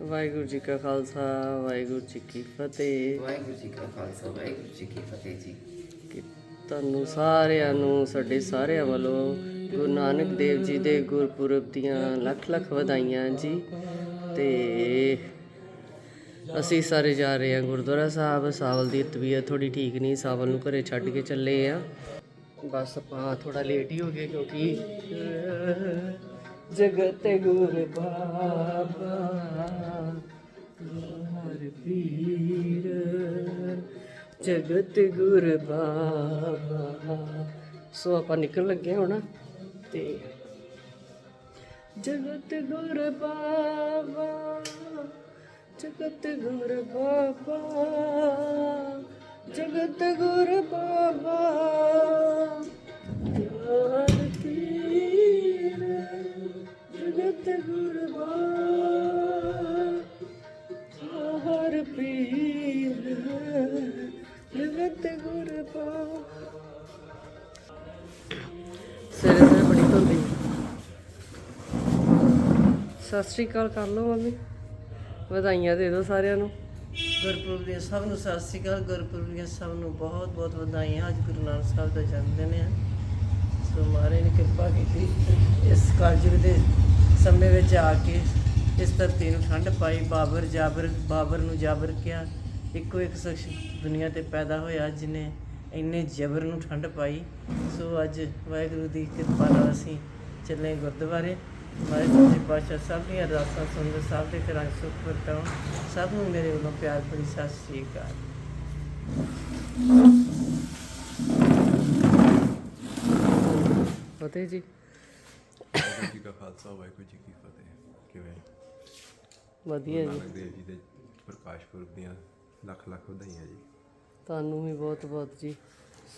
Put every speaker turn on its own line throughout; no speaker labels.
ਵਾਹਿਗੁਰੂ ਜੀ ਕਾ ਖਾਲਸਾ ਵਾਹਿਗੁਰੂ ਜੀ ਕੀ ਫਤਿਹ।
ਵਾਹਿਗੁਰੂ ਜੀ ਕਾ ਖਾਲਸਾ ਵਾਹਿਗੁਰੂ ਜੀ ਕੀ ਫਤਿਹ ਜੀ।
ਕਿ ਤੁਹਾਨੂੰ ਸਾਰਿਆਂ ਨੂੰ ਸਾਡੇ ਸਾਰਿਆਂ ਵੱਲੋਂ ਗੁਰੂ ਨਾਨਕ ਦੇਵ ਜੀ ਦੇ ਗੁਰਪੁਰਬ ਦੀਆਂ ਲੱਖ ਲੱਖ ਵਧਾਈਆਂ ਜੀ। ਤੇ ਅਸੀਂ ਸਾਰੇ ਜਾ ਰਹੇ ਹਾਂ ਗੁਰਦੁਆਰਾ ਸਾਹਿਬ। ਸਾਵਲ ਦੀ ਤਬੀਅਤ ਥੋੜੀ ਠੀਕ ਨਹੀਂ ਸਾਵਲ ਨੂੰ ਘਰੇ ਛੱਡ ਕੇ ਚੱਲੇ ਆ ਬਸ ਆਪਾਂ ਥੋੜਾ ਲੇਟ ਹੀ ਹੋ ਗਏ ਕਿਉਂਕਿ ਜਗਤ ਗੁਰ ਬਾਬਾ। ਪੀਰ ਜਗਤ ਗੁਰ ਬਾਬਾ ਸੋ ਆਪਾਂ ਨਿਕਲ ਲੱਗੇ ਹੁਣ ਤੇ ਜਗਤ ਗੁਰ ਬਾਬਾ ਜਗਤ ਗੁਰ ਬਾਬਾ ਜਗਤ ਗੁਰ ਬਾਬਾ ਸਿਰੇ ਸਿਰੇ ਬੜੀ ਧੁੰਦੀ ਸਤਿ ਸ਼੍ਰੀ ਅਕਾਲ ਕਰ ਲਓ ਮੰਮੀ। ਵਧਾਈਆਂ ਦੇ ਦਿਓ ਸਾਰਿਆਂ ਨੂੰ। ਗੁਰਪੁਰਬ ਦੀਆਂ ਸਭ ਨੂੰ ਸਤਿ ਸ਼੍ਰੀ ਅਕਾਲ। ਗੁਰਪੁਰਬ ਦੀਆਂ ਸਭ ਨੂੰ ਬਹੁਤ ਬਹੁਤ ਵਧਾਈਆਂ। ਅੱਜ ਗੁਰੂ ਨਾਨਕ ਸਾਹਿਬ ਦਾ ਜਨਮ ਦਿਨ ਹੈ। ਸੋ ਮਹਾਰਾਜ ਨੇ ਕਿਰਪਾ ਕੀਤੀ ਇਸ ਕਲਯੁਗ ਦੇ ਸਮੇਂ ਵਿੱਚ ਆ ਕੇ ਇਸ ਧਰਤੀ ਨੂੰ ਠੰਡ ਪਾਈ, ਬਾਬਰ ਜਾਬਰ ਬਾਬਰ ਨੂੰ ਜਾਬਰ ਕਿਹਾ। ਇੱਕੋ ਇੱਕ ਸ਼ਖਸ ਦੁਨੀਆ ਤੇ ਪੈਦਾ ਹੋਇਆ, ਜਿਨੇ ਇੰਨੇ ਜਬਰ ਨੂੰ ਠੰਡ ਪਾਈ। ਸੋ ਅੱਜ ਵਾਹਿਗੁਰੂ ਦੀ ਕਿਰਪਾ ਨਾਲ ਅਸੀਂ ਚੱਲੇ ਗੁਰਦੁਆਰੇ। ਮਾਰੇ ਸੱਚੇ ਪਾਤਸ਼ਾਹ ਸਭ ਦੀਆਂ ਅਰਦਾਸਾਂ ਸੁਣਦੇ ਸਭ ਦੇ ਘਰਾਂ 'ਚ ਸੁੱਖ ਵਰਤਾਉਣ ਸਭ ਨੂੰ ਮੇਰੇ ਵੱਲੋਂ ਪਿਆਰ ਭਰੀ ਸਤਿ ਸ੍ਰੀ ਅਕਾਲ। ਫਤਿਹ ਜੀ।
ਵਾਹਿਗੁਰੂ ਜੀ ਕਾ ਖਾਲਸਾ ਵਾਹਿਗੁਰੂ ਜੀ ਕੀ ਫਤਿਹ। ਕਿਵੇਂ?
ਵਧੀਆ ਜੀ।
ਜੀ ਦੇ ਪ੍ਰਕਾਸ਼ ਪੁਰਬ ਦੀਆਂ ਲੱਖ ਲੱਖ ਵਧਾਈਆਂ ਜੀ।
ਤੁਹਾਨੂੰ ਵੀ ਬਹੁਤ ਬਹੁਤ ਜੀ।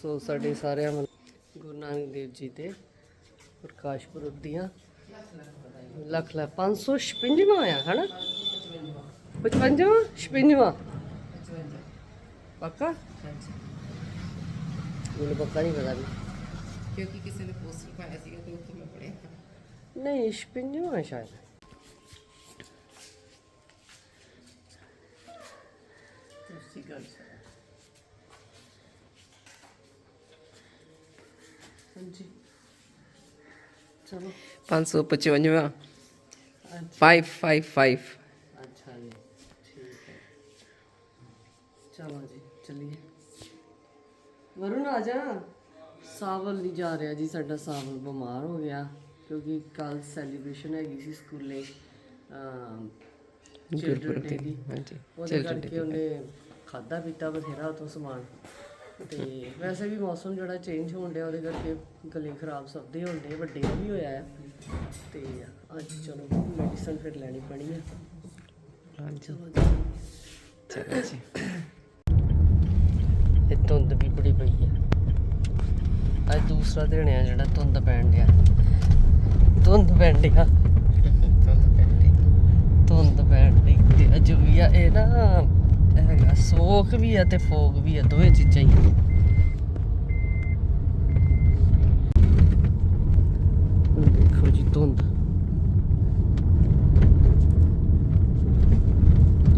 ਸੋ ਸਾਡੇ ਸਾਰਿਆਂ ਵੱਲੋਂ ਗੁਰੂ ਨਾਨਕ ਦੇਵ ਜੀ ਦੇ ਪ੍ਰਕਾਸ਼ ਪੁਰਬ ਦੀਆਂ ਲੱਖ ਲੱਖ 556ਵਾਂ ਆਇਆ ਹਨਾ? 55ਵਾਂ 56ਵਾਂ ਪੱਕਾ? ਮੈਨੂੰ ਪੱਕਾ ਨਹੀਂ ਪਤਾ ਵੀ
ਕਿਉਂਕਿ ਕਿਸੇ ਨੇ ਪੋਸਟਰ ਪਾਇਆ ਸੀਗਾ ਤੇ ਉੱਥੇ ਮੈਂ ਪੜਿਆ
ਨਹੀਂ 56ਵਾਂ ਸ਼ਾਇਦ। ਤੁਸੀਂ ਗੱਲ ਹਾਂਜੀ। ਚਲੋ।
555
ਅੱਛਾ।
555
ਅੱਛਾ ਜੀ ਠੀਕ ਹੈ। ਚਲੋ ਜੀ ਚੱਲੀਏ। ਵਰੁਣ ਆ ਜਾ ਸਾਵਲ ਨਹੀਂ ਜਾ ਰਿਹਾ ਜੀ ਸਾਡਾ ਸਾਵਲ ਬਿਮਾਰ ਹੋ ਗਿਆ ਕਿਉਂਕਿ ਕੱਲ ਸੈਲੀਬ੍ਰੇਸ਼ਨ ਹੈਗੀ ਸੀ ਸਕੂਲੇ ਚਿਲਡਰਨ ਡੇ ਦੀ।
ਹਾਂਜੀ
ਉਹਦੇ ਕਰਕੇ ਉਹਨੇ ਖਾਦਾ ਪੀਤਾ ਬਥੇਰਾ ਉਤੋਂ ਸਮਾਨ। ਤੇ ਵੈਸੇ ਵੀ ਮੌਸਮ ਜਿਹੜਾ ਚੇਂਜ ਹੋਣ ਡਿਆ ਉਹਦੇ ਕਰਕੇ ਗਲੇ ਖਰਾਬ ਸਭ ਦੇ ਹੋਣ ਡੇ ਵੱਡੇ ਨੂੰ ਵੀ ਹੋਇਆ ਹੈ ਤੇ ਅੱਜ ਚਲੋ ਮੈਡੀਸਨ ਫਿਰ ਲੈਣੀ ਪੈਣੀ ਹੈ
ਹਾਂਜੀ।
ਚਲੋ ਜੀ।
ਚਲੋ ਜੀ।
ਇਹ ਧੁੰਦ ਵੀ ਬੜੀ ਪਈ ਹੈ ਅੱਜ ਦੂਸਰਾ ਦਿਨ ਹੈ ਜਿਹੜਾ ਧੁੰਦ ਪੈਣ ਡਿਆ। ਧੁੰਦ ਪੈਣ ਡਿਆ। ਧੁੰਦ ਪੈਣ ਦੀ ਤੇ ਅਜ ਵੀ ਆ ਇਹ ਨਾ ਹੈਗਾ ਸੋਖ ਵੀ ਆ ਤੇ ਫੋਗ ਵੀ ਆ ਦੋਵੇਂ ਚੀਜ਼ਾਂ ਹੀ ਆ। ਹੁਣ ਦੇਖੋ ਜੀ ਧੁੰਦ।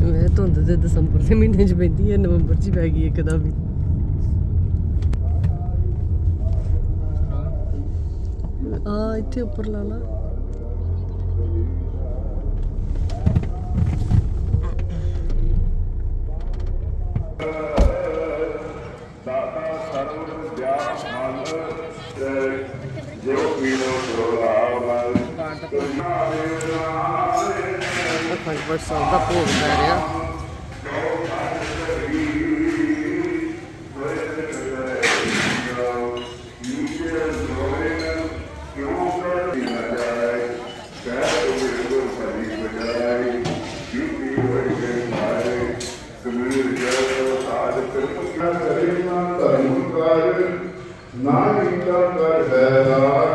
ਇਹ ਧੁੰਦ ਤੇ ਦਸੰਬਰ ਦੇ ਮਹੀਨੇ ਚ ਪੈਂਦੀ ਹੈ ਨਵੰਬਰ ਚ ਹੀ ਪੈ ਗਈ ਇੱਕਦਮ ਵੀ ਆ ਇੱਥੇ ਉੱਪਰ ਲਾ ਲਾ। ਅਖੰਡ ਪਾਠ ਸਾਹਿਬ ਦਾ ਭੋਗ ਪੈ ਰਿਹਾ
ਨਾਨਕਾ ਕਰ ਬੈਰਾਗ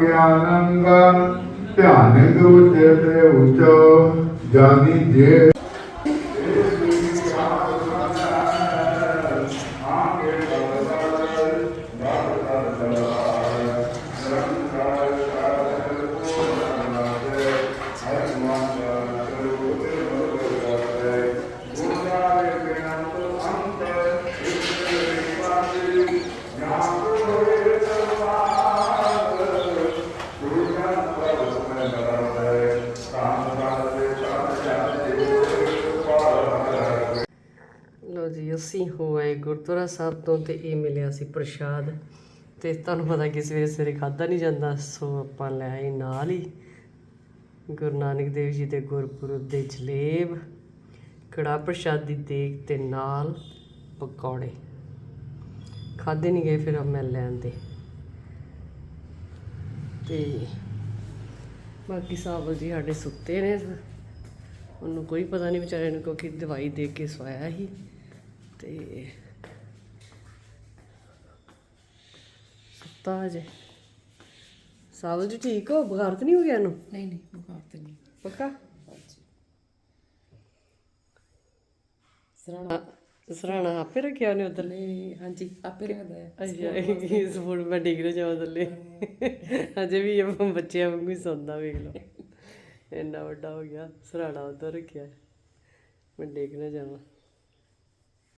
ਕੀਮਤ ਧਿਆਨ ਗੁਰਤੇ ਤੇ ਉਚੋ ਜਾਨੀ ਜੇ
ਗੁਰਦੁਆਰਾ ਸਾਹਿਬ ਤੋਂ ਤੇ ਇਹ ਮਿਲਿਆ ਸੀ ਪ੍ਰਸ਼ਾਦ। ਤੇ ਤੁਹਾਨੂੰ ਪਤਾ ਕਿ ਸਵੇਰੇ ਸਵੇਰੇ ਖਾਦਾ ਨਹੀਂ ਜਾਂਦਾ, ਸੋ ਆਪਾਂ ਲੈ ਆਏ ਨਾਲ ਹੀ ਗੁਰੂ ਨਾਨਕ ਦੇਵ ਜੀ ਦੇ ਗੁਰਪੁਰਬ ਦੇ ਜਲੇਬ ਕੜਾ ਪ੍ਰਸ਼ਾਦੀ ਦੀ ਦੇਗ ਤੇ ਨਾਲ ਪਕੌੜੇ। ਖਾਦੇ ਨਹੀਂ ਗਏ, ਫਿਰ ਮੈਂ ਲੈਣ ਦੇ। ਤੇ ਬਾਕੀ ਸਾਬਲ ਜੀ ਸਾਡੇ ਸੁੱਤੇ ਨੇ, ਉਹਨੂੰ ਕੋਈ ਪਤਾ ਨਹੀਂ ਵਿਚਾਰੇ ਨੂੰ ਕਿਉਂਕਿ ਦਵਾਈ ਦੇ ਕੇ ਸਵਾਇਆ ਸੀ। ਤੇ ਸੁੱਤਾ ਅਜੇ ਸਾਬਲ ਜੀ ਠੀਕ ਹੋ? ਬੁਖਾਰ ਤਾਂ ਨਹੀਂ ਹੋ ਗਿਆ ਇਹਨੂੰ?
ਨਹੀਂ ਨਹੀਂ ਬੁਖਾਰ ਤੇ ਨਹੀਂ।
ਪੱਕਾ?
ਸਰਾਣਾ
ਸਰਾਣਾ ਆਪੇ ਰੱਖਿਆ ਉਹਨੇ ਉਧਰ?
ਨਹੀਂ ਹਾਂਜੀ ਆਪੇ ਰਹਿੰਦਾ ਹੈ।
ਅੱਛਾ ਇਸ ਫੋਨ ਮੈਂ ਡਿੱਗ ਰਿਹਾ ਜਾਵਾਂ ਥੱਲੇ। ਅਜੇ ਵੀ ਇਹ ਬੱਚਿਆਂ ਵਾਂਗੂ ਹੀ ਸੌਂਦਾ ਵੇਖ ਲਓ। ਇੰਨਾ ਵੱਡਾ ਹੋ ਗਿਆ ਸਰਾਣਾ ਉਧਰ ਰੱਖਿਆ। ਮੈਂ ਡਿੱਗ ਨਾ ਜਾਵਾਂ।